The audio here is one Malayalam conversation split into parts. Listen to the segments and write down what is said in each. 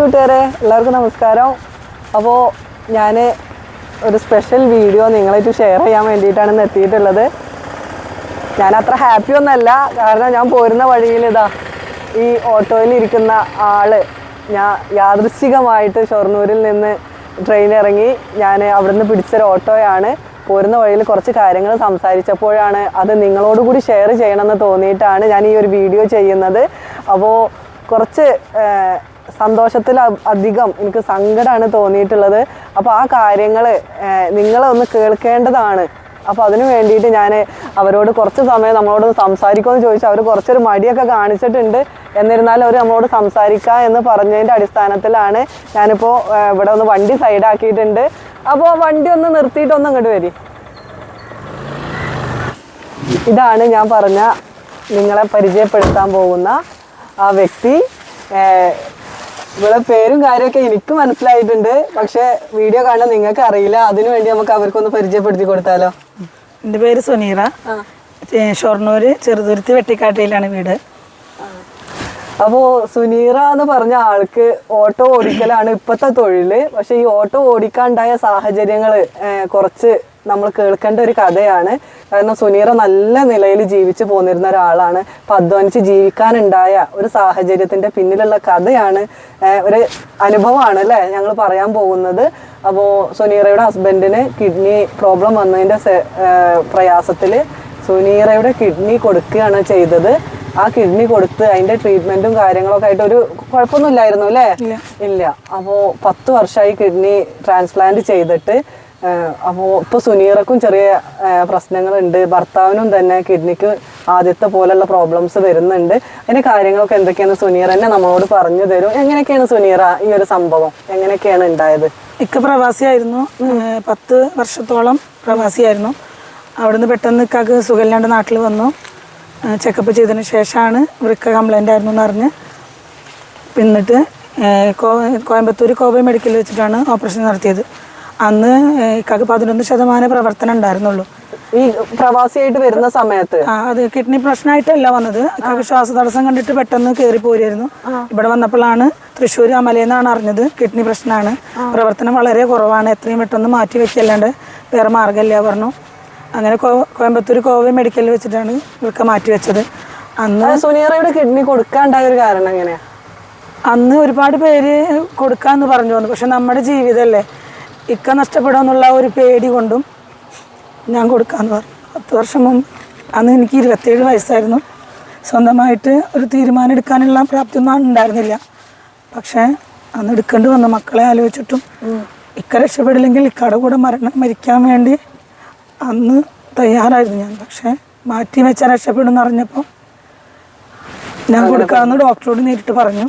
കൂട്ടുകാരെ എല്ലാവർക്കും നമസ്കാരം. അപ്പോൾ ഞാൻ ഒരു സ്പെഷ്യൽ വീഡിയോ നിങ്ങളായിട്ട് ഷെയർ ചെയ്യാൻ വേണ്ടിയിട്ടാണ് ഇന്ന് എത്തിയിട്ടുള്ളത്. ഞാൻ അത്ര ഹാപ്പി ഒന്നല്ല. കാരണം ഞാൻ പോരുന്ന വഴിയിൽ ഇതാ ഈ ഓട്ടോയിൽ ഇരിക്കുന്ന ആൾ ഞാൻ യാദൃശ്ചികമായിട്ട് ഷൊർണൂരിൽ നിന്ന് ട്രെയിൻ ഇറങ്ങി. ഞാൻ അവിടുന്ന് പിടിച്ചൊരു ഓട്ടോയാണ്. പോരുന്ന വഴിയിൽ കുറച്ച് കാര്യങ്ങൾ സംസാരിച്ചപ്പോഴാണ് അത് നിങ്ങളോട് കൂടി ഷെയർ ചെയ്യണമെന്ന് തോന്നിയിട്ടാണ് ഞാൻ ഈ ഒരു വീഡിയോ ചെയ്യുന്നത്. അപ്പോൾ കുറച്ച് സന്തോഷത്തിൽ അധികം എനിക്ക് സങ്കടമാണ് തോന്നിയിട്ടുള്ളത്. അപ്പോൾ ആ കാര്യങ്ങൾ നിങ്ങളൊന്ന് കേൾക്കേണ്ടതാണ്. അപ്പോൾ അതിന് വേണ്ടിയിട്ട് ഞാൻ അവരോട് കുറച്ച് സമയം നമ്മളോട് സംസാരിക്കുമെന്ന് ചോദിച്ചു. അവർ കുറച്ചൊരു മടിയൊക്കെ കാണിച്ചിട്ടുണ്ട്. എന്നിരുന്നാലും അവർ നമ്മളോട് സംസാരിക്കുക എന്ന് പറഞ്ഞതിന്റെ അടിസ്ഥാനത്തിലാണ് ഞാനിപ്പോൾ ഇവിടെ ഒന്ന് വണ്ടി സൈഡാക്കിയിട്ടുണ്ട്. അപ്പോൾ വണ്ടി ഒന്ന് നിർത്തിയിട്ട് ഒന്ന് ഇങ്ങോട്ട് വരി. ഇതാണ് ഞാൻ പറഞ്ഞ നിങ്ങളെ പരിചയപ്പെടുത്താൻ പോകുന്ന ആ വ്യക്തി ഇവിടെ പേരും കാര്യമൊക്കെ എനിക്ക് മനസ്സിലായിട്ടുണ്ട്. പക്ഷെ വീഡിയോ കാണാൻ നിങ്ങൾക്ക് അറിയില്ല. അതിനുവേണ്ടി നമുക്ക് അവർക്കൊന്ന് പരിചയപ്പെടുത്തി കൊടുത്താലോ? എന്റെ പേര് സുനീറ. ഷൊർണൂര് ചെറുതുരുത്തി വെട്ടിക്കാട്ടയിലാണ് വീട്. അപ്പോൾ സുനീറ എന്ന് പറഞ്ഞ ആൾക്ക് ഓട്ടോ ഓടിക്കലാണ് ഇപ്പോഴത്തെ തൊഴിൽ പക്ഷെ ഈ ഓട്ടോ ഓടിക്കാണ്ടായ സാഹചര്യങ്ങൾ കുറച്ച് നമ്മൾ കേൾക്കേണ്ട ഒരു കഥയാണ്. കാരണം സുനീറ നല്ല നിലയിൽ ജീവിച്ചു പോന്നിരുന്ന ഒരാളാണ്. അപ്പം അധ്വാനിച്ച് ജീവിക്കാനുണ്ടായ ഒരു സാഹചര്യത്തിന്റെ പിന്നിലുള്ള കഥയാണ് ഒരു അനുഭവമാണ് അല്ലേ ഞങ്ങൾ പറയാൻ പോകുന്നത്. അപ്പോ സുനീറയുടെ ഹസ്ബൻഡിന് കിഡ്നി പ്രോബ്ലം വന്നതിന്റെ പ്രയാസത്തിൽ സുനീറയുടെ കിഡ്നി കൊടുക്കുകയാണ് ചെയ്തത്. ആ കിഡ്നി കൊടുത്ത് അതിന്റെ ട്രീറ്റ്മെന്റും കാര്യങ്ങളൊക്കെ ആയിട്ട് ഒരു കുഴപ്പമൊന്നുമില്ലായിരുന്നു അല്ലേ? ഇല്ല. അപ്പോ പത്ത് വർഷമായി കിഡ്നി ട്രാൻസ്പ്ലാന്റ് ചെയ്തിട്ട് അപ്പോൾ ഇപ്പോൾ സുനീറക്കും ചെറിയ പ്രശ്നങ്ങളുണ്ട്. ഭർത്താവിനും തന്നെ കിഡ്നിക്ക് ആദ്യത്തെ പോലുള്ള പ്രോബ്ലംസ് വരുന്നുണ്ട്. അതിന്റെ കാര്യങ്ങളൊക്കെ എന്തൊക്കെയാണ് സുനീർ തന്നെ നമ്മളോട് പറഞ്ഞു തരും? എങ്ങനെയൊക്കെയാണ് സുനീറ ഈ ഒരു സംഭവം? എങ്ങനെയൊക്കെയാണ് ഉണ്ടായത്? ഇക്ക പ്രവാസിയായിരുന്നു. പത്ത് വർഷത്തോളം പ്രവാസിയായിരുന്നു. അവിടുന്ന് പെട്ടെന്ന് ഇക്കാക്ക് സുഖമില്ലാണ്ട് നാട്ടിൽ വന്നു. ചെക്കപ്പ് ചെയ്തതിന് ശേഷമാണ് വൃക്ക കംപ്ലൈന്റ് ആയിരുന്നു എന്ന് അറിഞ്ഞ്. കോ- കോയമ്പത്തൂർ കോവ മെഡിക്കലിൽ വെച്ചിട്ടാണ് ഓപ്പറേഷൻ നടത്തിയത്. അന്ന് ഇക്കാക്ക് പതിനൊന്ന് ശതമാനം പ്രവർത്തനം ഉണ്ടായിരുന്നുള്ളൂ. ഈ പ്രവാസിയായിട്ട് വരുന്ന സമയത്ത്? ആ അത് കിഡ്നി പ്രശ്നമായിട്ടല്ല വന്നത്. ഇക്കാക്ക് ശ്വാസതടസ്സം കണ്ടിട്ട് പെട്ടെന്ന് കയറി പോരായിരുന്നു. ഇവിടെ വന്നപ്പോഴാണ് തൃശ്ശൂർ അമലയെന്നാണ് അറിഞ്ഞത് കിഡ്നി പ്രശ്നമാണ് പ്രവർത്തനം വളരെ കുറവാണ്. എത്രയും പെട്ടെന്ന് മാറ്റി വെക്കല്ലാണ്ട് വേറെ മാർഗമില്ല പറഞ്ഞു. അങ്ങനെ കോയമ്പത്തൂർ കോവ മെഡിക്കലിൽ വെച്ചിട്ടാണ് ഇവർക്ക് മാറ്റി വെച്ചത്. അന്ന് സുനീറയുടെ കിഡ്നി കൊടുക്കാണ്ടായ ഒരു കാരണം എങ്ങനെയാ? അന്ന് ഒരുപാട് പേര് കൊടുക്കാന്ന് പറഞ്ഞു വന്നു. പക്ഷെ നമ്മുടെ ജീവിതമല്ലേ? ഇക്ക നഷ്ടപ്പെടുമെന്നുള്ള ഒരു പേടി കൊണ്ടും ഞാൻ കൊടുക്കാന്ന് പറഞ്ഞു. പത്ത് വർഷം മുമ്പ് അന്ന് എനിക്ക് ഇരുപത്തേഴ് വയസ്സായിരുന്നു. സ്വന്തമായിട്ട് ഒരു തീരുമാനം എടുക്കാനുള്ള പ്രാപ്തിയൊന്നും ഉണ്ടായിരുന്നില്ല. പക്ഷേ അന്ന് എടുക്കേണ്ടി വന്ന മക്കളെ ആലോചിച്ചിട്ടും ഇക്ക രക്ഷപ്പെടില്ലെങ്കിൽ ഇക്കയുടെ കൂടെ മരണം മരിക്കാൻ വേണ്ടി അന്ന് തയ്യാറായിരുന്നു ഞാൻ. പക്ഷേ മാറ്റി വെച്ചാൽ രക്ഷപ്പെടുമെന്ന് അറിഞ്ഞപ്പോൾ ഞാൻ കൊടുക്കാമെന്ന് ഡോക്ടറോട് നേരിട്ട് പറഞ്ഞു.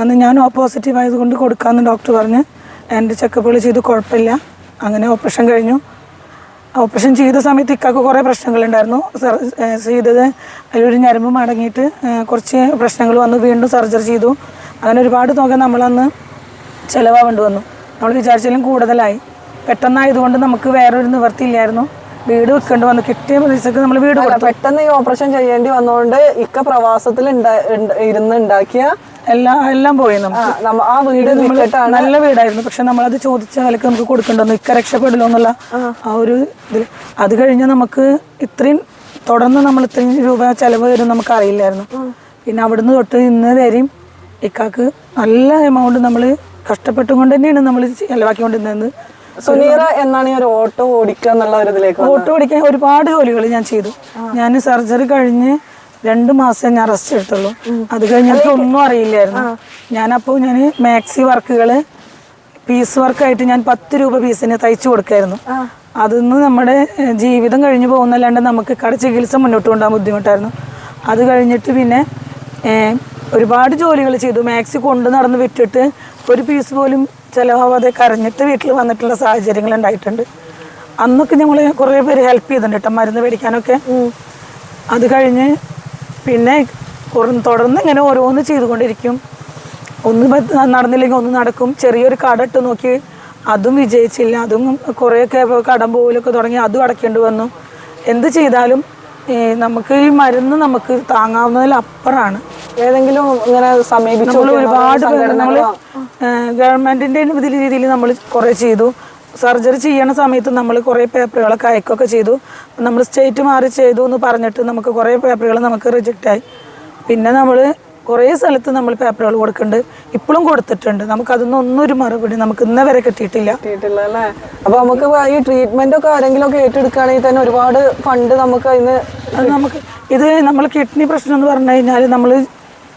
അന്ന് ഞാൻ ഓപ്പോസിറ്റീവ് പോസിറ്റീവ് ആയതുകൊണ്ട് കൊടുക്കാമെന്ന് ഡോക്ടർ പറഞ്ഞ്. എന്റെ ചെക്കപ്പുകൾ ചെയ്തു കുഴപ്പമില്ല. അങ്ങനെ ഓപ്പറേഷൻ കഴിഞ്ഞു. ഓപ്പറേഷൻ ചെയ്ത സമയത്ത് ഇക്കാക്ക് കുറേ പ്രശ്നങ്ങളുണ്ടായിരുന്നു. ചെയ്തത് അതിലൊരു ഞരമ്പ് മടങ്ങിയിട്ട് കുറച്ച് പ്രശ്നങ്ങൾ വന്നു. വീണ്ടും സർജറി ചെയ്തു. അങ്ങനെ ഒരുപാട് തുക നമ്മളന്ന് ചിലവാവേണ്ടി വന്നു. നമ്മൾ വിചാരിച്ചാലും കൂടുതലായി. പെട്ടെന്നായതുകൊണ്ട് നമുക്ക് വേറൊരു നിവർത്തിയില്ലായിരുന്നു വീട് വെക്കേണ്ടി വന്നു. കിട്ടിയ പൈസക്ക് നമ്മൾ വീട് പെട്ടെന്ന് ഈ ഓപ്പറേഷൻ ചെയ്യേണ്ടി വന്നതുകൊണ്ട് ഇക്ക പ്രവാസത്തിൽ ഇരുന്നുണ്ടാക്കിയ ഇരുന്ന് ഉണ്ടാക്കിയ എല്ലാം എല്ലാം പോയി നമുക്ക്. ആ വീട് നല്ല വീടായിരുന്നു. പക്ഷെ നമ്മളത് ചോദിച്ച വിലക്ക് നമുക്ക് കൊടുക്കണ്ടെന്ന് ഇക്ക രക്ഷപ്പെടില്ലോ എന്നുള്ള ആ. ഒരു ഇതിൽ അത് കഴിഞ്ഞ് നമുക്ക് ഇത്രയും തുടർന്ന് നമ്മൾ ഇത്രയും രൂപ ചെലവ് വരും നമുക്ക് അറിയില്ലായിരുന്നു. പിന്നെ അവിടുന്ന് തൊട്ട് ഇന്ന് വരെയും ഇക്കാക്ക് നല്ല എമൗണ്ട് നമ്മൾ കഷ്ടപ്പെട്ടുകൊണ്ട് തന്നെയാണ് നമ്മൾ ചെലവാക്കിക്കൊണ്ടിരുന്നത്. സുനീറ എന്നാണ് ഒരു ഓട്ടോ ഓടിക്കുക എന്നുള്ള ഒരു ഇതിലേക്ക്? ഓട്ടോ ഓടിക്കാൻ ഒരുപാട് ജോലികൾ ഞാൻ ചെയ്തു. ഞാൻ സർജറി കഴിഞ്ഞ് രണ്ട് മാസം ഞാൻ റെസ്റ്റ് എടുത്തുള്ളൂ. അത് കഴിഞ്ഞിട്ട് ഒന്നും അറിയില്ലായിരുന്നു. ഞാനപ്പോൾ ഞാൻ മാക്സി വർക്കുകൾ പീസ് വർക്കായിട്ട് ഞാൻ പത്ത് രൂപ പീസിന് തയ്ച്ചു കൊടുക്കായിരുന്നു. അതിന്ന് നമ്മുടെ ജീവിതം കഴിഞ്ഞു പോകുന്നല്ലാണ്ട് നമുക്ക് കട ചികിത്സ മുന്നോട്ട് കൊണ്ടുപോകാൻ ബുദ്ധിമുട്ടായിരുന്നു. അത് കഴിഞ്ഞിട്ട് പിന്നെ ഒരുപാട് ജോലികൾ ചെയ്തു. മാക്സി കൊണ്ട് നടന്ന് വിറ്റിട്ട് ഒരു പീസ് പോലും ചിലവാവാതെ കരഞ്ഞിട്ട് വീട്ടിൽ വന്നിട്ടുള്ള സാഹചര്യങ്ങൾ ഉണ്ടായിട്ടുണ്ട്. അന്നൊക്കെ ഞങ്ങൾ കുറേ പേര് ഹെൽപ്പ് ചെയ്തിട്ടുണ്ട് കേട്ടോ മരുന്ന് മേടിക്കാനൊക്കെ. അത് കഴിഞ്ഞ് പിന്നെ തുടർന്ന് ഇങ്ങനെ ഓരോന്ന് ചെയ്തുകൊണ്ടിരിക്കും. ഒന്ന് നടന്നില്ലെങ്കിൽ ഒന്ന് നടക്കും. ചെറിയൊരു കട ഇട്ട് നോക്കി. അതും വിജയിച്ചില്ല. അതും കുറേയൊക്കെ കടം പോലൊക്കെ തുടങ്ങി. അതും അടയ്ക്കേണ്ടി വന്നു. എന്ത് ചെയ്താലും നമുക്ക് ഈ മരുന്ന് നമുക്ക് താങ്ങാവുന്നതിലപ്പുറമാണ് ഏതെങ്കിലും ഇങ്ങനെ സമീപിച്ചു ഒരുപാട് നമ്മൾ ഗവൺമെന്റിന്റെ രീതിയിൽ നമ്മൾ കുറേ ചെയ്തു. സർജറി ചെയ്യണ സമയത്ത് നമ്മൾ കുറേ പേപ്പറുകളൊക്കെ അയക്കുകയൊക്കെ ചെയ്തു. നമ്മൾ സ്റ്റേറ്റ് മാറി ചെയ്തു എന്ന് പറഞ്ഞിട്ട് നമുക്ക് കുറേ പേപ്പറുകൾ നമുക്ക് റിജക്റ്റ് ആയി. പിന്നെ നമ്മൾ കുറേ സ്ഥലത്ത് നമ്മൾ പേപ്പറുകൾ കൊടുക്കുന്നുണ്ട്. ഇപ്പോഴും കൊടുത്തിട്ടുണ്ട്. നമുക്ക് അതൊന്നും ഒന്നും ഒരു മറുപടി നമുക്ക് ഇന്ന വരെ കിട്ടിയിട്ടില്ല. കിട്ടിയിട്ടില്ല അല്ലേ അപ്പൊ നമുക്ക് ഈ ട്രീറ്റ്മെന്റ് ഒക്കെ ആരെങ്കിലും ഒക്കെ ഏറ്റെടുക്കുകയാണെങ്കിൽ തന്നെ ഒരുപാട് ഫണ്ട് നമുക്ക് അതിന് നമുക്ക് ഇത് നമ്മൾ കിഡ്നി പ്രശ്നം എന്ന് പറഞ്ഞു കഴിഞ്ഞാൽ നമ്മൾ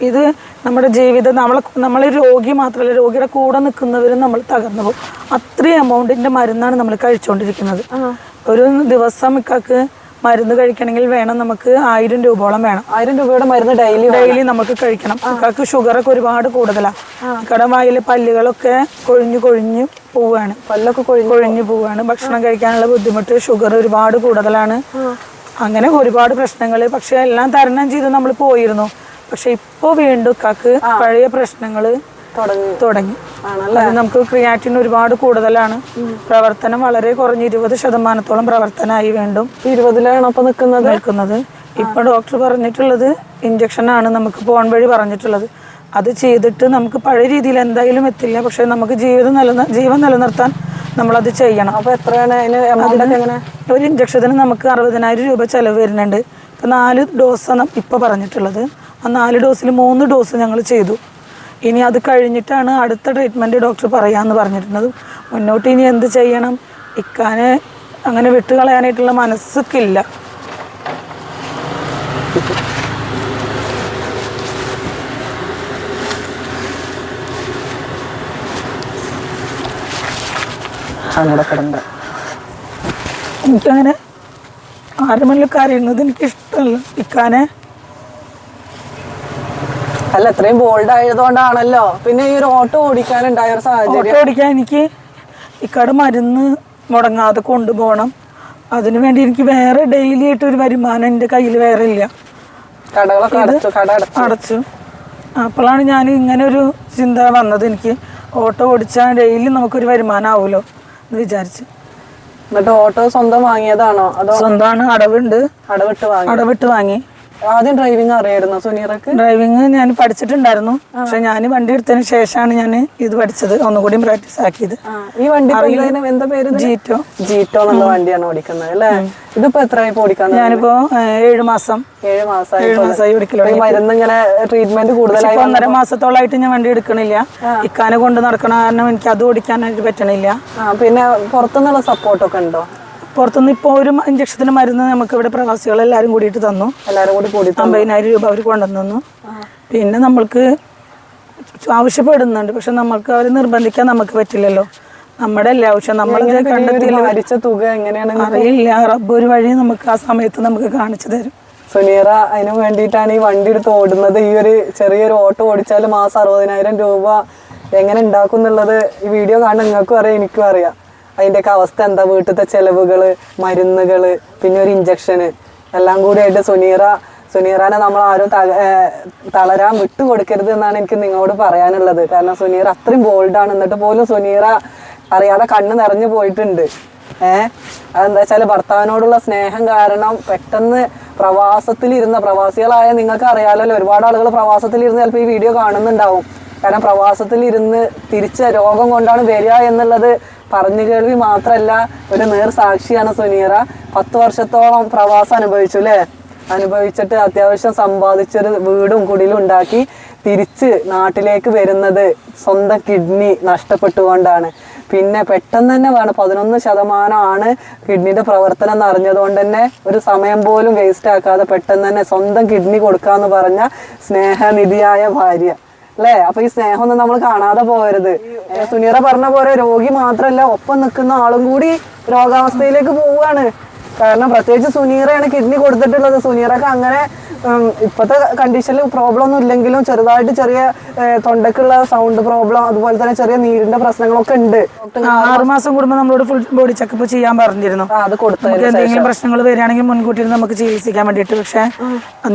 ഇത് നമ്മുടെ ജീവിതം നമ്മളെ നമ്മൾ രോഗി മാത്രമല്ല രോഗിയുടെ കൂടെ നിൽക്കുന്നവരും നമ്മൾ തകർന്നു പോകും. അത്രയും എമൗണ്ടിന്റെ മരുന്നാണ് നമ്മൾ കഴിച്ചുകൊണ്ടിരിക്കുന്നത്. ഒരു ദിവസം ഇക്കാക്ക് മരുന്ന് കഴിക്കണമെങ്കിൽ വേണം നമുക്ക് ആയിരം രൂപയോളം വേണം. ആയിരം രൂപയുടെ മരുന്ന് ഡെയിലി ഡെയിലി നമുക്ക് കഴിക്കണം. ഇക്കാക്ക് ഷുഗറൊക്കെ ഒരുപാട് കൂടുതലാണ് ഇക്കടെ വായിലെ പല്ലുകളൊക്കെ കൊഴിഞ്ഞു കൊഴിഞ്ഞു പോവുകയാണ്. പല്ലൊക്കെ കൊഴിഞ്ഞു കൊഴിഞ്ഞു പോവുകയാണ്. ഭക്ഷണം കഴിക്കാനുള്ള ബുദ്ധിമുട്ട് ഷുഗർ ഒരുപാട് കൂടുതലാണ്. അങ്ങനെ ഒരുപാട് പ്രശ്നങ്ങൾ പക്ഷെ എല്ലാം തരണം ചെയ്ത് നമ്മൾ പോയിരുന്നു. പക്ഷെ ഇപ്പോൾ വീണ്ടും കാക്ക് പഴയ പ്രശ്നങ്ങൾ തുടങ്ങി. അത് നമുക്ക് ക്രിയാറ്റിൻ ഒരുപാട് കൂടുതലാണ്. പ്രവർത്തനം വളരെ കുറഞ്ഞ് ഇരുപത് ശതമാനത്തോളം പ്രവർത്തനമായി വീണ്ടും ഇരുപതിലാണ് അപ്പൊ നിൽക്കുന്നത്? നിൽക്കുന്നത്. ഇപ്പൊ ഡോക്ടർ പറഞ്ഞിട്ടുള്ളത് ഇഞ്ചക്ഷൻ ആണ് നമുക്ക് പോൺ വഴി പറഞ്ഞിട്ടുള്ളത്. അത് ചെയ്തിട്ട് നമുക്ക് പഴയ രീതിയിൽ എന്തായാലും എത്തില്ല. പക്ഷെ നമുക്ക് ജീവിതം നിലനിർ ജീവൻ നിലനിർത്താൻ നമ്മൾ അത് ചെയ്യണം. അപ്പൊ എത്രയാണ് അതിന് ഒരു ഇഞ്ചക്ഷത്തിന് നമുക്ക് അറുപതിനായിരം രൂപ ചെലവ് വരുന്നുണ്ട്. ഇപ്പം നാല് ഡോസ് ആണ് ഇപ്പോൾ പറഞ്ഞിട്ടുള്ളത്. ആ നാല് ഡോസിൽ മൂന്ന് ഡോസ് ഞങ്ങൾ ചെയ്തു. ഇനി അത് കഴിഞ്ഞിട്ടാണ് അടുത്ത ട്രീറ്റ്മെന്റ് ഡോക്ടർ പറയാമെന്ന് പറഞ്ഞിരുന്നത്. മുന്നോട്ട് ഇനി എന്ത് ചെയ്യണം? ഇക്കാനെ അങ്ങനെ വിട്ടുകളയാനായിട്ടുള്ള മനസ്സൊക്കില്ല. എനിക്കങ്ങനെ ആരുമല്ല കരയുന്നത് എനിക്കിഷ്ടമല്ല. ഇക്കാനെ അല്ല ഇത്രയും ബോൾഡ് ആയതുകൊണ്ടാണല്ലോ. പിന്നെ ഈ ഒരു ഓട്ടോ ഓടിക്കാനുണ്ടായ ഒരു സാഹചര്യം. ഓട്ടോ ഓടിക്കാൻ എനിക്ക് ഇക്കാട് മരുന്ന് മുടങ്ങാതെ കൊണ്ടുപോകണം. അതിനു വേണ്ടി എനിക്ക് വേറെ ഡെയിലി ആയിട്ട് ഒരു വരുമാനം എന്റെ കയ്യിൽ വേറെ ഇല്ല. കടകളൊക്കെ അടച്ചു കട അടച്ചു. അടച്ചു. അപ്പോഴാണ് ഞാൻ ഇങ്ങനെ ഒരു ചിന്ത വന്നത്. എനിക്ക് ഓട്ടോ ഓടിച്ചാൽ ഡെയിലി നമുക്കൊരു വരുമാനം ആവുമല്ലോ എന്ന് വിചാരിച്ചു. എന്നിട്ട് ഓട്ടോ സ്വന്തം വാങ്ങിയതാണോ? അതോ സ്വന്തമാണ് അടവുണ്ട്. അടവിട്ട് വാങ്ങി? അടവിട്ട് വാങ്ങി. ആദ്യം ഡ്രൈവിംഗ് അറിയായിരുന്നു സുനീറക്ക്? ഡ്രൈവിംഗ് ഞാൻ പഠിച്ചിട്ടുണ്ടായിരുന്നു. പക്ഷെ ഞാൻ വണ്ടി എടുത്തതിന് ശേഷമാണ് ഞാൻ ഇത് പഠിച്ചത്. ഒന്നുകൂടി പ്രാക്ടീസ് ആക്കിയത്. ഈ വണ്ടി എന്താ പേര്? ജീറ്റോ ജീറ്റോ എന്നുള്ള വണ്ടിയാണ് ഓടിക്കുന്നത് അല്ലേ? ഇതിപ്പോ എത്രയായി ഓടിക്കാൻ ഞാനിപ്പോ ഏഴു മാസം. ഏഴ് മാസമായി മാസമായി മരുന്ന് ഇങ്ങനെ ട്രീറ്റ്മെന്റ് കൂടുതലായി ഒന്നര മാസത്തോളായിട്ട് ഞാൻ വണ്ടി എടുക്കണില്ല. ഇക്കാനെ കൊണ്ട് നടക്കണ കാരണം എനിക്ക് അത് ഓടിക്കാനായിട്ട് പറ്റണില്ല. പിന്നെ പുറത്തുനിന്നുള്ള സപ്പോർട്ടൊക്കെ ഉണ്ടോ? പുറത്തുനിന്ന് ഇപ്പോൾ ഒരു ഇഞ്ചക്ഷത്തിന് മരുന്ന് നമുക്ക് ഇവിടെ പ്രവാസികൾ എല്ലാവരും കൂടിയിട്ട് തന്നു. എല്ലാവരും കൂടി കൂടി അമ്പതിനായിരം രൂപ അവർ കൊണ്ടുവന്നു തന്നു. പിന്നെ നമ്മൾക്ക് ആവശ്യപ്പെടുന്നുണ്ട്. പക്ഷെ നമ്മൾക്ക് അവർ നിർബന്ധിക്കാൻ നമുക്ക് പറ്റില്ലല്ലോ. നമ്മുടെ അല്ലേ ആവശ്യം നമ്മളത് കണ്ടെത്തിയില്ല. മരിച്ച തുക എങ്ങനെയാണ് അറിയില്ല. റബ്ബ് ഒരു വഴി നമുക്ക് ആ സമയത്ത് നമുക്ക് കാണിച്ചു തരും. സുനീറ അതിനു വേണ്ടിയിട്ടാണ് ഈ വണ്ടി എടുത്ത് ഓടുന്നത്. ഈ ഒരു ചെറിയൊരു ഓട്ടോ ഓടിച്ചാൽ മാസം അറുപതിനായിരം രൂപ എങ്ങനെ ഉണ്ടാക്കും എന്നുള്ളത് ഈ വീഡിയോ കാണുന്ന നിങ്ങൾക്കും അറിയാം എനിക്കും അറിയാം. അതിന്റെയൊക്കെ അവസ്ഥ എന്താ? വീട്ടിലത്തെ ചെലവുകൾ മരുന്നുകൾ പിന്നെ ഒരു ഇഞ്ചക്ഷന് എല്ലാം കൂടി ആയിട്ട് സുനീറ സുനീറാനെ നമ്മൾ ആരും തളരാൻ വിട്ടു കൊടുക്കരുത് വിട്ടുകൊടുക്കരുത് എന്നാണ് എനിക്ക് നിങ്ങളോട് പറയാനുള്ളത്. കാരണം സുനീറ അത്രയും ബോൾഡാണ് എന്നിട്ട് പോലും സുനീറ അറിയാതെ കണ്ണ് നിറഞ്ഞു പോയിട്ടുണ്ട്. ഏഹ് അതെന്താ വെച്ചാൽ ഭർത്താവിനോടുള്ള സ്നേഹം കാരണം പെട്ടെന്ന് പ്രവാസത്തിലിരുന്ന പ്രവാസികളായ നിങ്ങൾക്ക് അറിയാലല്ലോ ഒരുപാട് ആളുകൾ പ്രവാസത്തിലിരുന്ന് ചിലപ്പോൾ ഈ വീഡിയോ കാണുന്നുണ്ടാവും. കാരണം പ്രവാസത്തിൽ ഇരുന്ന് തിരിച്ച രോഗം കൊണ്ടാണ് വരിക എന്നുള്ളത് പറഞ്ഞു കേൾവി മാത്രമല്ല ഒരു നേർ സാക്ഷിയാണ് സുനീറ. പത്ത് വർഷത്തോളം പ്രവാസം അനുഭവിച്ചു അല്ലേ അനുഭവിച്ചിട്ട് അത്യാവശ്യം സമ്പാദിച്ചൊരു വീടും കുടിലും ഉണ്ടാക്കി തിരിച്ച് നാട്ടിലേക്ക് വരുന്നത് സ്വന്തം കിഡ്നി നഷ്ടപ്പെട്ടുകൊണ്ടാണ്. പിന്നെ പെട്ടെന്ന് തന്നെ വേണം പതിനൊന്ന് ശതമാനമാണ് കിഡ്നിയുടെ പ്രവർത്തനം എന്ന് അറിഞ്ഞതുകൊണ്ട് തന്നെ ഒരു സമയം പോലും വേസ്റ്റ് ആക്കാതെ പെട്ടെന്ന് തന്നെ സ്വന്തം കിഡ്നി കൊടുക്കാന്ന് പറഞ്ഞ സ്നേഹനിധിയായ ഭാര്യ. അല്ലേ? അപ്പൊ ഈ സ്നേഹമൊന്നും നമ്മൾ കാണാതെ പോകരുത്. സുനീറ പറഞ്ഞ പോലെ രോഗി മാത്രല്ല ഒപ്പം നിൽക്കുന്ന ആളും കൂടി രോഗാവസ്ഥയിലേക്ക് പോവുകയാണ്. കാരണം പ്രത്യേകിച്ച് സുനീറയാണ് കിഡ്നി കൊടുത്തിട്ടുള്ളത്. സുനീറക്ക് അങ്ങനെ ഇപ്പോഴത്തെ കണ്ടീഷനിൽ പ്രോബ്ലം ഒന്നും ഇല്ലെങ്കിലും ചെറുതായിട്ട് ചെറിയ തൊണ്ടക്കുള്ള സൗണ്ട് പ്രോബ്ലം അതുപോലെ തന്നെ ചെറിയ നീരിന്റെ പ്രശ്നങ്ങളൊക്കെ ഉണ്ട്. ആറുമാസം ആറ് മാസം കൂടുമ്പോൾ നമ്മളോട് ഫുൾ ബോഡി ചെക്കപ്പ് ചെയ്യാൻ പറഞ്ഞിരുന്നു. അത് കൊടുത്തു എന്തെങ്കിലും പ്രശ്നങ്ങൾ വരികയാണെങ്കിൽ മുൻകൂട്ടി നമുക്ക് ചികിത്സിക്കാൻ വേണ്ടിയിട്ട്. പക്ഷെ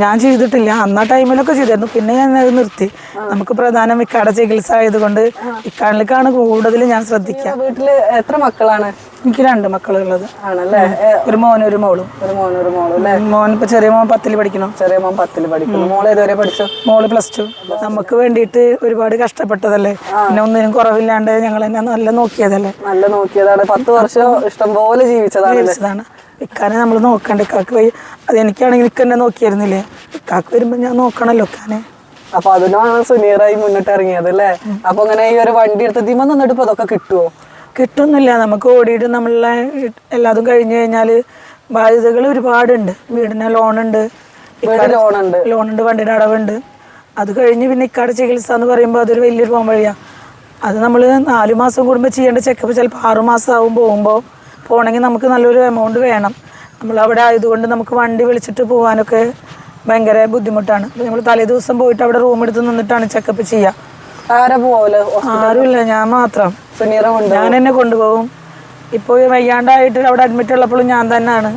ഞാൻ ചെയ്തിട്ടില്ല. അന്ന് ആ ടൈമിലൊക്കെ ചെയ്തിരുന്നു. പിന്നെ ഞാൻ അത് നിർത്തി. നമുക്ക് പ്രധാനം ഇക്കാടെ ചികിത്സ ആയതുകൊണ്ട് ഇക്കാണിലേക്കാണ് കൂടുതൽ ഞാൻ ശ്രദ്ധിക്കുക. വീട്ടിൽ എത്ര മക്കളാണ്? എനിക്ക് രണ്ട് മക്കളുള്ളത്. ആണല്ലേ? ഒരു മോനും ഒരു മോളും. ഒരു മോനും ഒരു മോളും അല്ലേ? മോൻ ഇപ്പൊ ചെറിയ മോൻ പത്തിൽ പഠിക്കണം. ചെറിയ മോൻ പത്തിൽ പഠിക്കണം മോൾ ഏതുവരെ പഠിച്ചു? മോൾ പ്ലസ് ടു. നമുക്ക് വേണ്ടിയിട്ട് ഒരുപാട് കഷ്ടപ്പെട്ടതല്ലേ? പിന്നെ ഒന്നിനും കുറവില്ലാണ്ട് ഞങ്ങൾ എന്നെ നല്ല നോക്കിയതല്ലേ? നല്ല നോക്കിയതാണ്. പത്ത് വർഷം ഇഷ്ടം പോലെ ജീവിച്ചതാണ്. ഇക്കാനെ നമ്മൾ നോക്കണ്ട? ഇക്കാക്ക് പോയി അത് എനിക്കാണെങ്കിൽ ഇക്ക എന്നെ നോക്കിയിരുന്നില്ലേ? ഇക്കാക്ക് വരുമ്പോ ഞാൻ നോക്കണല്ലോ ഇക്കാനെ. അപ്പൊ അതിനാണ് സുനീറായി മുന്നിട്ട് ഇറങ്ങിയത് അല്ലേ? അപ്പൊ അങ്ങനെ ഈ ഒരു വണ്ടി എടുത്ത് തീമ നിന്നിട്ട് ഇപ്പൊ അതൊക്കെ കിട്ടുവോ? കിട്ടുന്നില്ല. നമുക്ക് ഓടിയിട്ട് നമ്മളെ എല്ലാതും കഴിഞ്ഞു കഴിഞ്ഞാൽ ബാധ്യതകൾ ഒരുപാടുണ്ട്. വീടിന് ലോണുണ്ട്. ലോണുണ്ട്. ലോണുണ്ട് വണ്ടിയുടെ അടവുണ്ട്. അത് കഴിഞ്ഞ് പിന്നെ ഇക്കാട് ചികിത്സ എന്ന് പറയുമ്പോൾ അതൊരു വലിയൊരു പോകാൻ വഴിയാണ് അത് നമ്മൾ നാല് മാസം കൂടുമ്പോൾ ചെയ്യേണ്ട ചെക്കപ്പ് ചിലപ്പോൾ ആറ് മാസം ആവും പോകുമ്പോൾ പോകണമെങ്കിൽ നമുക്ക് നല്ലൊരു എമൗണ്ട് വേണം. നമ്മൾ അവിടെ ആയതുകൊണ്ട് നമുക്ക് വണ്ടി വിളിച്ചിട്ട് പോകാനൊക്കെ ഭയങ്കര ബുദ്ധിമുട്ടാണ്. നമ്മൾ തലേ ദിവസം പോയിട്ട് അവിടെ റൂം എടുത്ത് നിന്നിട്ടാണ് ചെക്കപ്പ് ചെയ്യുക ആരാ പോവൽ? ആരുമില്ല ഞാൻ മാത്രം. സുനീറ കൊണ്ട് ഞാൻ എന്നെ കൊണ്ടുപോകും. ഇപ്പൊ വയ്യാണ്ടായിട്ട് അവിടെ അഡ്മിറ്റ് ഉള്ളപ്പോഴും ഞാൻ തന്നെയാണ്.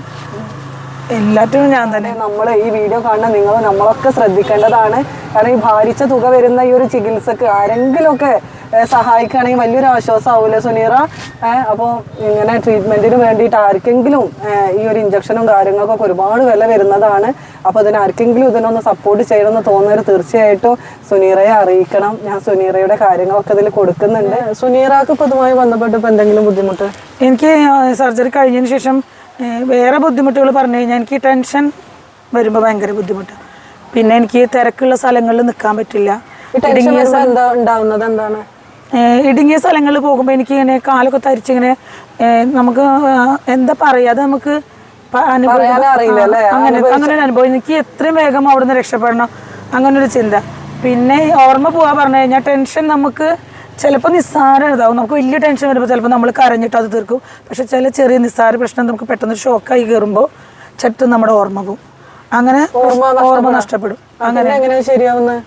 എല്ലാറ്റിനും ഞാൻ തന്നെ. നമ്മൾ ഈ വീഡിയോ കാണുന്ന നിങ്ങൾ നമ്മളൊക്കെ ശ്രദ്ധിക്കേണ്ടതാണ്. കാരണം ഈ ഭാരിച്ച തുക വരുന്ന ഈ ഒരു ചികിത്സക്ക് ആരെങ്കിലുമൊക്കെ സഹായിക്കുകയാണെങ്കിൽ വലിയൊരു ആശ്വാസമാവില്ല സുനീറ? അപ്പോൾ ഇങ്ങനെ ട്രീറ്റ്മെന്റിന് വേണ്ടിയിട്ട് ആർക്കെങ്കിലും ഈ ഒരു ഇഞ്ചക്ഷനും കാര്യങ്ങൾക്കൊക്കെ ഒരുപാട് വില വരുന്നതാണ്. അപ്പോൾ ഇതിന് ആർക്കെങ്കിലും ഇതിനൊന്ന് സപ്പോർട്ട് ചെയ്യണമെന്ന് തോന്നുന്നവർ തീർച്ചയായിട്ടും സുനീറയെ അറിയിക്കണം. ഞാൻ സുനീറയുടെ കാര്യങ്ങളൊക്കെ ഇതിൽ കൊടുക്കുന്നുണ്ട്. സുനീറക്ക് ഇപ്പോൾ ഇതുമായി ബന്ധപ്പെട്ട് ഇപ്പോൾ എന്തെങ്കിലും ബുദ്ധിമുട്ട്? എനിക്ക് സർജറി കഴിഞ്ഞതിന് ശേഷം വേറെ ബുദ്ധിമുട്ടുകൾ പറഞ്ഞു കഴിഞ്ഞാൽ എനിക്ക് ടെൻഷൻ വരുമ്പോൾ ഭയങ്കര ബുദ്ധിമുട്ട്. പിന്നെ എനിക്ക് തിരക്കുള്ള സ്ഥലങ്ങളിൽ നിൽക്കാൻ പറ്റില്ല. ടെൻഷൻ ഉണ്ടാവുന്നത്? എന്താണ്? ഇടുങ്ങിയ സ്ഥലങ്ങളിൽ പോകുമ്പോൾ എനിക്ക് ഇങ്ങനെ കാലൊക്കെ തരിച്ചിങ്ങനെ നമുക്ക് എന്താ പറയുക അത് നമുക്ക് അനുഭവം-? അങ്ങനെ അങ്ങനെ ഒരു അനുഭവം. എനിക്ക് എത്രയും വേഗം അവിടെ നിന്ന് രക്ഷപ്പെടണം. അങ്ങനെ ഒരു ചിന്ത. പിന്നെ ഓർമ്മ പോവാ പറഞ്ഞു കഴിഞ്ഞാൽ ടെൻഷൻ നമുക്ക് ചിലപ്പോൾ നിസ്സാരം ഇതാവും. നമുക്ക് വലിയ ടെൻഷൻ വരുമ്പോൾ ചിലപ്പോൾ നമ്മൾ കരഞ്ഞിട്ട് അത് തീർക്കും. പക്ഷെ ചില ചെറിയ നിസ്സാര പ്രശ്നം നമുക്ക് പെട്ടെന്ന് ഷോക്കായി കയറുമ്പോൾ ചട്ടും നമ്മുടെ ഓർമ്മ പോവും അങ്ങനെ ഓർമ്മ നഷ്ടപ്പെടും. അങ്ങനെ. ശരിയാവുന്നത്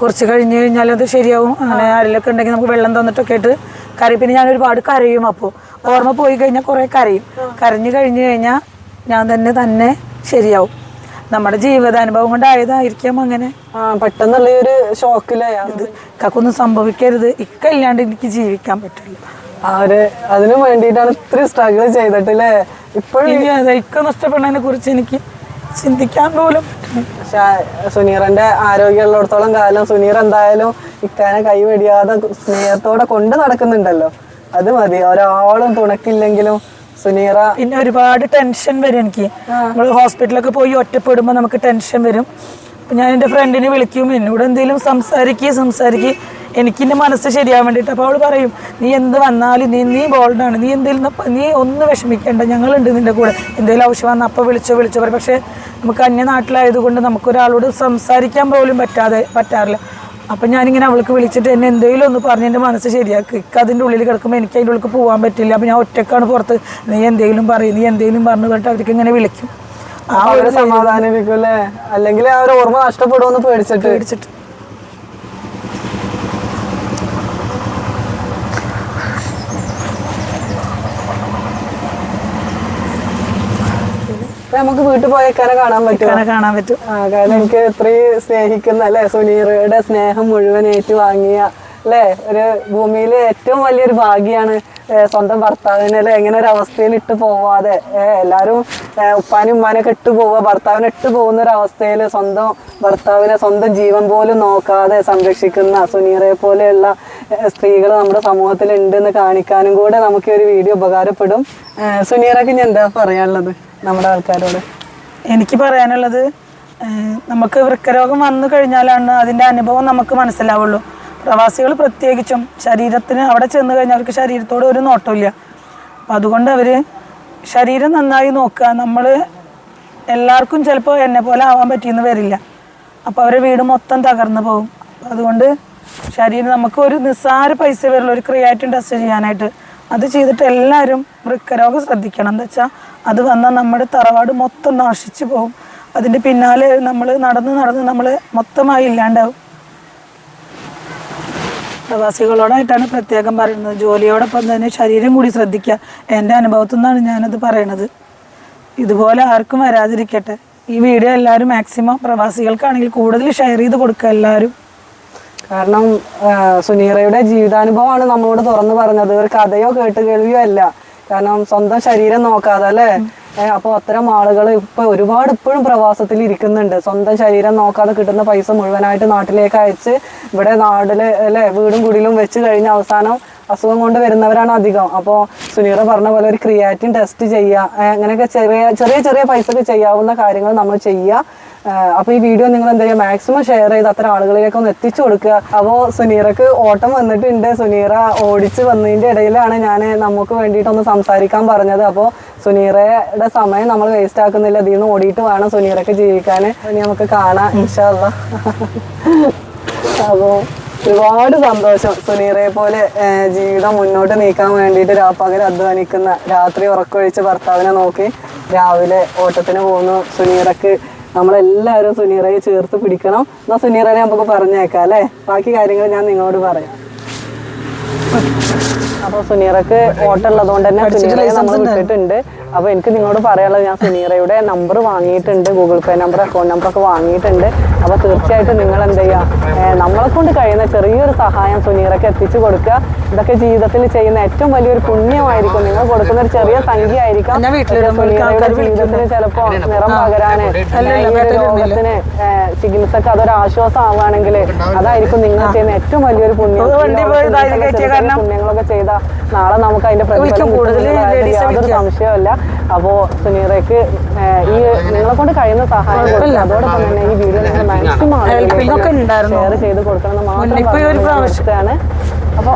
കുറച്ച് കഴിഞ്ഞ് കഴിഞ്ഞാൽ അത് ശരിയാവും. അങ്ങനെ ആരെങ്കിലൊക്കെ ഉണ്ടെങ്കിൽ നമുക്ക് വെള്ളം തന്നിട്ടൊക്കെ ആയിട്ട് കരയും. പിന്നെ ഞാൻ ഒരുപാട് കരയും അപ്പോൾ. ഓർമ്മ പോയി കഴിഞ്ഞാൽ കുറേ കരയും. കരഞ്ഞു കഴിഞ്ഞു കഴിഞ്ഞാൽ ഞാൻ തന്നെ തന്നെ ശരിയാവും. നമ്മുടെ ജീവിതാനുഭവം കൊണ്ടായതായിരിക്കാം അങ്ങനെ. പെട്ടെന്നുള്ള ഒരു ഷോക്കിലായ. ഇക്കൊന്നും സംഭവിക്കരുത്. ഇക്ക ഇല്ലാണ്ട് എനിക്ക് ജീവിക്കാൻ പറ്റില്ല ആ അതിനു വേണ്ടിയിട്ടാണ് ഇത്ര സ്ട്രഗിൾ ചെയ്തിട്ടില്ലേ ഇപ്പോഴും ഇനി അതെ ഇക്ക നഷ്ടപ്പെടുന്നതിനെ കുറിച്ച് എനിക്ക് ചിന്തിക്കാൻ പോലും പക്ഷെ സുനീറിന്റെ ആരോഗ്യമുള്ളിടത്തോളം കാലം സുനീർ എന്തായാലും ഇക്കാനെ കൈവെടിയാതെ സ്നേഹത്തോടെ കൊണ്ട് നടക്കുന്നുണ്ടല്ലോ. അത് മതി. ഒരാളും തുണക്കില്ലെങ്കിലും സുനീറ പിന്നെ ഒരുപാട് ടെൻഷൻ വരും എനിക്ക്. നമ്മൾ ഹോസ്പിറ്റലൊക്കെ പോയി ഒറ്റപ്പെടുമ്പോൾ നമുക്ക് ടെൻഷൻ വരും. ഞാൻ എന്റെ ഫ്രണ്ടിനെ വിളിക്കും. എന്നോട് എന്തെങ്കിലും സംസാരിക്കുക സംസാരിക്കുക എനിക്ക് എന്റെ മനസ്സ് ശരിയാവാൻ വേണ്ടിയിട്ട് അപ്പോൾ അവൾ പറയും നീ എന്ത് വന്നാലും നീ നീ ബോൾഡാണ് നീ എന്തെങ്കിലും ന- നീ ഒന്ന് വിഷമിക്കേണ്ട. ഞങ്ങളുണ്ട് നിന്റെ കൂടെ. എന്തെങ്കിലും ആവശ്യം വന്നാൽ അപ്പോൾ വിളിച്ചോ വിളിച്ചോ. പറയും. പക്ഷേ നമുക്ക് അന്യനാട്ടിലായതുകൊണ്ട് നമുക്കൊരാളോട് സംസാരിക്കാൻ പോലും പറ്റാതെ പറ്റാറില്ല. അപ്പം ഞാനിങ്ങനെ അവൾക്ക് വിളിച്ചിട്ട് എന്നെ എന്തെങ്കിലും ഒന്ന് പറഞ്ഞ് എന്റെ മനസ്സ് ശരിയാക്കി. ഇക്ക് അതിന്റെ ഉള്ളിൽ കിടക്കുമ്പോൾ എനിക്ക് അതിന്റെ ഉള്ളിൽ പോകാൻ പറ്റില്ല. അപ്പം ഞാൻ ഒറ്റക്കാണ് പുറത്ത്. നീ എന്തെങ്കിലും പറയും. നീ എന്തെങ്കിലും പറഞ്ഞു പറഞ്ഞിട്ട് അവർക്ക് ഇങ്ങനെ വിളിക്കും. ആ ഒരു സമാധാനിപ്പിക്കും അല്ലേ? അല്ലെങ്കിൽ ആ ഒരു ഓർമ്മ നഷ്ടപ്പെടുമെന്ന് പേടിച്ചിട്ട്. പേടിച്ചിട്ട്. നമുക്ക് വീട്ടിൽ പോയേക്കാനെ കാണാൻ പറ്റും ഇക്കാനെ കാണാൻ പറ്റും. ആ കാരണം എനിക്ക് ഇത്രയും സ്നേഹിക്കുന്ന അല്ലെ? സുനീറയുടെ സ്നേഹം മുഴുവൻ ഏറ്റുവാങ്ങിയ അല്ലെ? ഒരു ഭൂമിയിലെ ഏറ്റവും വലിയൊരു ഭാഗ്യാണ് സ്വന്തം ഭർത്താവിനെ അല്ലെ? എങ്ങനെ ഒരു അവസ്ഥയിൽ ഇട്ട് പോവാതെ ഏഹ് എല്ലാരും ഏ, ഉപ്പാനും ഉമ്മാനൊക്കെ ഇട്ട് പോവുക ഭർത്താവിനെ ഇട്ട് പോകുന്ന ഒരു അവസ്ഥയിൽ സ്വന്തം ഭർത്താവിനെ സ്വന്തം ജീവൻ പോലും നോക്കാതെ സംരക്ഷിക്കുന്ന സുനീറയെ പോലെയുള്ള സ്ത്രീകൾ നമ്മുടെ സമൂഹത്തിൽ ഉണ്ടെന്ന് കാണിക്കാനും കൂടെ നമുക്ക് ഒരു വീഡിയോ ഉപകാരപ്പെടും. സുനീറക്ക് ഇനി എന്താ പറയാനുള്ളത് നമ്മുടെ ആൾക്കാരോട്? എനിക്ക് പറയാനുള്ളത് നമുക്ക് വൃക്കരോഗം വന്നു കഴിഞ്ഞാലാണ് അതിന്റെ അനുഭവം നമുക്ക് മനസ്സിലാവുള്ളൂ. പ്രവാസികൾ പ്രത്യേകിച്ചും ശരീരത്തിന് അവിടെ ചെന്ന് കഴിഞ്ഞാൽ അവർക്ക് ശരീരത്തോട് ഒരു നോട്ടമില്ല. അപ്പം അതുകൊണ്ട് അവർ ശരീരം നന്നായി നോക്കുക. നമ്മൾ എല്ലാവർക്കും ചിലപ്പോൾ എന്നെ പോലെ ആവാൻ പറ്റിയെന്ന് വരില്ല. അപ്പോൾ അവരുടെ വീട് മൊത്തം തകർന്നു പോകും. അതുകൊണ്ട് ശരീരം നമുക്ക് ഒരു നിസ്സാര പൈസ വരുള്ള ഒരു ക്രിയാറ്റിൻ ടെസ്റ്റ് ചെയ്യാനായിട്ട് അത് ചെയ്തിട്ട് എല്ലാവരും വൃക്കരോഗം ശ്രദ്ധിക്കണം. എന്താ വെച്ചാൽ അത് വന്നാൽ നമ്മുടെ തറവാട് മൊത്തം നശിച്ചു പോകും. അതിന്റെ പിന്നാലെ നമ്മൾ നടന്ന് നടന്ന് നമ്മൾ മൊത്തമായി ഇല്ലാണ്ടാവും. പ്രവാസികളോടായിട്ടാണ് പ്രത്യേകം പറയുന്നത്. ജോലിയോടൊപ്പം തന്നെ ശരീരം കൂടി ശ്രദ്ധിക്കുക എന്റെ അനുഭവത്തിൽ നിന്നാണ് ഞാനത് പറയണത്. ഇതുപോലെ ആർക്കും വരാതിരിക്കട്ടെ. ഈ വീഡിയോ എല്ലാവരും മാക്സിമം പ്രവാസികൾക്കാണെങ്കിൽ കൂടുതൽ ഷെയർ ചെയ്ത് കൊടുക്കുക എല്ലാവരും. കാരണം സുനീറയുടെ ജീവിതാനുഭവമാണ് നമ്മളോട് തുറന്നു പറഞ്ഞത്. ഒരു കഥയോ കേട്ട് കേൾവിയോ അല്ല. കാരണം സ്വന്തം ശരീരം നോക്കാതെ അല്ലേ അപ്പോൾ അത്തരം ആളുകൾ ഇപ്പൊ ഒരുപാട് ഇപ്പോഴും പ്രവാസത്തിൽ ഇരിക്കുന്നുണ്ട്. സ്വന്തം ശരീരം നോക്കാതെ കിട്ടുന്ന പൈസ മുഴുവനായിട്ട് നാട്ടിലേക്ക് അയച്ച് ഇവിടെ നാടിൽ അല്ലെ വീടും കുടിലും വെച്ച് കഴിഞ്ഞ അവസാനം അസുഖം കൊണ്ട് വരുന്നവരാണ് അധികം. അപ്പോൾ സുനീറ പറഞ്ഞ പോലെ ഒരു ക്രിയാറ്റിൻ ടെസ്റ്റ് ചെയ്യുക. അങ്ങനെയൊക്കെ ചെറിയ ചെറിയ ചെറിയ പൈസക്ക് ചെയ്യാവുന്ന കാര്യങ്ങൾ നമ്മൾ ചെയ്യുക. ഏഹ് അപ്പൊ ഈ വീഡിയോ നിങ്ങൾ എന്താ ചെയ്യുക മാക്സിമം ഷെയർ ചെയ്ത് അത്ര ആളുകളിലേക്ക് ഒന്ന് എത്തിച്ചു കൊടുക്കുക. അപ്പോൾ സുനീറക്ക് ഓട്ടം വന്നിട്ടുണ്ട്. സുനീറ ഓടിച്ച് വന്നതിന്റെ ഇടയിലാണ് ഞാൻ നമുക്ക് വേണ്ടിട്ട് ഒന്ന് സംസാരിക്കാൻ പറഞ്ഞത്. അപ്പോൾ സുനീറയുടെ സമയം നമ്മൾ വേസ്റ്റ് ആക്കുന്നില്ല. ഇതിൽ നിന്ന് ഓടിയിട്ട് വേണം സുനീറക്ക് ജീവിക്കാൻ. ഇനി നമുക്ക് കാണാം ഇൻഷാല്ല അപ്പോൾ ഒരുപാട് സന്തോഷം സുനീറയെ പോലെ ജീവിതം മുന്നോട്ട് നീക്കാൻ വേണ്ടിയിട്ട് രാപ്പകൽ അധ്വാനിക്കുന്ന രാത്രി ഉറക്കൊഴിച്ച് ഭർത്താവിനെ നോക്കി രാവിലെ ഓട്ടത്തിന് പോകുന്നു. സുനീറക്ക് നമ്മളെല്ലാവരും സുനീറയെ ചേർത്ത് പിടിക്കണം. എന്നാ സുനീറനെ നമുക്ക് പറഞ്ഞേക്കാം അല്ലേ? ബാക്കി കാര്യങ്ങൾ ഞാൻ നിങ്ങളോട് പറയാം. അപ്പൊ സുനീറക്ക് ഓട്ടം ഉള്ളതുകൊണ്ട് തന്നെ സുനീറയെ നമ്മൾ വിട്ടിട്ടുണ്ട്. അപ്പൊ എനിക്ക് നിങ്ങളോട് പറയാനുള്ളത് ഞാൻ സുനീറയുടെ നമ്പർ വാങ്ങിയിട്ടുണ്ട് ഗൂഗിൾ പേ നമ്പർ അക്കൗണ്ട് നമ്പറൊക്കെ വാങ്ങിയിട്ടുണ്ട്. അപ്പോൾ തീർച്ചയായിട്ടും നിങ്ങൾ എന്ത് ചെയ്യുക നമ്മളെ കൊണ്ട് കഴിയുന്ന ചെറിയൊരു സഹായം സുനീറയ്ക്ക് എത്തിച്ചു കൊടുക്കുക. ഇതൊക്കെ ജീവിതത്തിൽ ചെയ്യുന്ന ഏറ്റവും വലിയൊരു പുണ്യമായിരിക്കും. നിങ്ങൾ കൊടുക്കുന്ന ഒരു ചെറിയ സംഖ്യ ആയിരിക്കാം സുനീറയുടെ ജീവിതത്തിൽ ചിലപ്പോൾ നിറം പകരാന് രോഗത്തിന് ചികിത്സക്ക് അതൊരു ആശ്വാസം ആവുകയാണെങ്കിൽ അതായിരിക്കും നിങ്ങൾ ചെയ്യുന്ന ഏറ്റവും വലിയൊരു പുണ്യം. പുണ്യങ്ങളൊക്കെ ചെയ്ത നാളെ നമുക്ക് അതിന്റെ പ്രതിഫലം. സംശയമില്ല അപ്പോ സുനീറയ്ക്ക് ഈ നിങ്ങളെ കൊണ്ട് കഴിയുന്ന സഹായം അതോടൊപ്പം തന്നെ ഈ വീഡിയോ നിങ്ങൾ മാക്സിമം. ഷെയർ ചെയ്ത് കൊടുക്കണം എന്ന് മാത്രം. അപ്പോൾ